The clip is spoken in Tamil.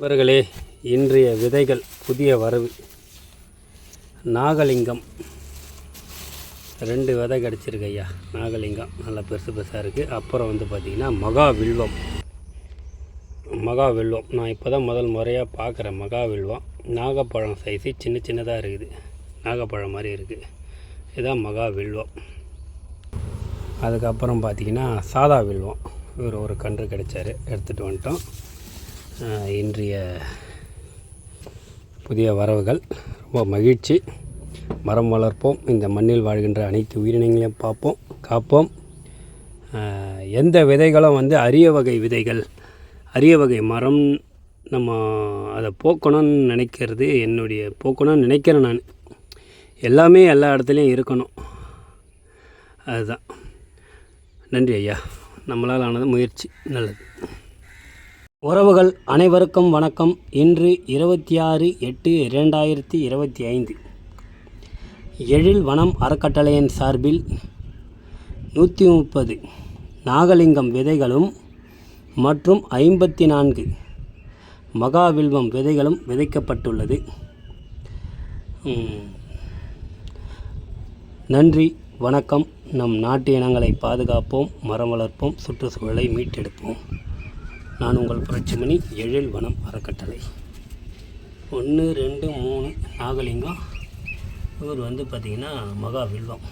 இவர்களே இன்றைய விதைகள் புதிய வரவு. நாகலிங்கம். ரெண்டு விதை கிடச்சிருக்கு ஐயா நாகலிங்கம் நல்லா பெருசு பெருசாக இருக்குது அப்புறம் வந்து பார்த்திங்கன்னா மகா வில்வம் மகா வில்வம் நான் இப்போ தான் முதல் முறையாக பார்க்குறேன் மகா வில்வம் நாகப்பழம் சைஸு சின்ன சின்னதாக இருக்குது. நாகப்பழம் மாதிரி இருக்குது இதுதான் மகா வில்வம் அதுக்கப்புறம் பார்த்திங்கன்னா சாதா வில்வம். இவர் ஒரு கன்று கிடைச்சாரு. எடுத்துகிட்டு வந்துட்டோம். இன்றைய புதிய வரவுகள். ரொம்ப மகிழ்ச்சி. மரம் வளர்ப்போம். இந்த மண்ணில் வாழ்கின்ற அனைத்து உயிரினங்களையும் பார்ப்போம் காப்போம். எந்த விதைகளும் வந்து அரிய வகை விதைகள் அரிய வகை மரம் நம்ம அதை போக்கணும்னு நினைக்கிறது என்னுடைய போக்கணும்னு நினைக்கிறேன் நான். எல்லாமே எல்லா இடத்துலையும் இருக்கணும். அதுதான். நன்றி ஐயா. நம்மளால் ஆனது முயற்சி. நல்லது. உறவுகள் அனைவருக்கும் வணக்கம். இன்று இருபத்தி ஆறு எட்டு இரண்டாயிரத்தி இருபத்தி ஐந்து. எழில் வனம் அறக்கட்டளையின் சார்பில் நூற்றி முப்பது நாகலிங்கம் விதைகளும் மற்றும் ஐம்பத்தி நான்கு மகாவில்வம் விதைகளும் விதைக்கப்பட்டுள்ளது. நன்றி வணக்கம். நம் நாட்டு இனங்களை பாதுகாப்போம் மரம் வளர்ப்போம் சுற்றுச்சூழலை மீட்டெடுப்போம். நான் உங்கள் புரட்சிமணி எழில் வனம் அறக்கட்டளை. ஒன்று ரெண்டு மூணு நாகலிங்கம். இவர் வந்து பார்த்திங்கன்னா மகாவில்வம்